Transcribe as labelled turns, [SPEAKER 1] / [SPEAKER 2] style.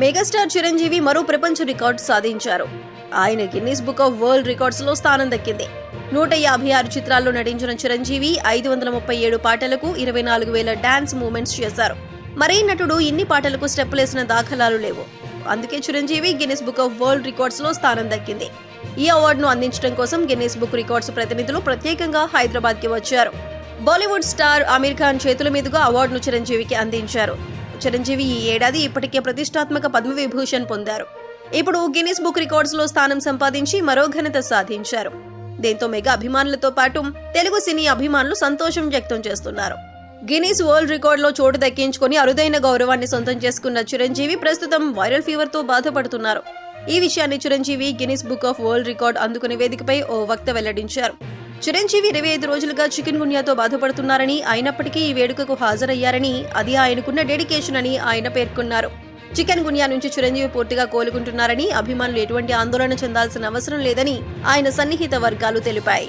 [SPEAKER 1] Megastar Chiranjeevi మరో ప్రపంచ record సాధించారు. ఆయన గిన్నీస్ బుక్ ఆఫ్ వరల్డ్ రికార్డ్స్లో స్థానం దక్కింది. నూట యాభై ఆరు చిత్రాల్లో నటించిన చిరంజీవి ఐదు వందల ముప్పై ఏడు పాటలకు ఇరవై నాలుగు వేల డాన్స్ మూమెంట్స్ చేశారు. మరే నటుడు ఇన్ని పాటలకు స్టెప్పులేసిన దాఖలాలు లేవు. అందుకే Chiranjeevi Guinness book of world రికార్డ్స్లో స్థానం దక్కింది. ఈ అవార్డును అందించడం కోసం గిన్నిస్ బుక్ రికార్డ్స్ ప్రతినిధులు ప్రత్యేకంగా హైదరాబాద్కి వచ్చారు. బాలీవుడ్ స్టార్ ఆమీర్ ఖాన్ చేతుల మీదుగా అవార్డును చిరంజీవికి అందించారు. చిరంజీవి ఈ ఏడాది ఇప్పటికే ప్రతిష్టాత్మక పద్మవిభూషణ్ పొందారు. ఇప్పుడు గిన్నిస్ బుక్ రికార్డ్స్లో స్థానం సంపాదించి మరో ఘనత సాధించారు. దీంతో మెగా అభిమానులతో పాటు తెలుగు సినీ అభిమానులు సంతోషం వ్యక్తం చేస్తున్నారు. గిన్నీస్ వరల్డ్ రికార్డ్లో చోటు దక్కించుకొని అరుదైన గౌరవాన్ని సొంతం చేసుకున్న చిరంజీవి ప్రస్తుతం వైరల్ ఫీవర్తో బాధపడుతున్నారు. ఈ విషయాన్ని Chiranjeevi Guinness book of world record అందుకునే వేదికపై ఓ వక్త వెల్లడించారు. చిరంజీవి ఇరవై ఐదు రోజులుగా చికెన్ గున్యాతో బాధపడుతున్నారని అయినప్పటికీ ఈ వేడుకకు హాజరయ్యారని అది ఆయనకున్న డెడికేషన్ అని ఆయన పేర్కొన్నారు. చికెన్ గున్యా నుంచి చిరంజీవి పూర్తిగా కోలుకుంటున్నారని అభిమానులు ఎటువంటి ఆందోళన చెందాల్సిన అవసరం లేదని ఆయన సన్నిహిత వర్గాలు తెలిపాయి.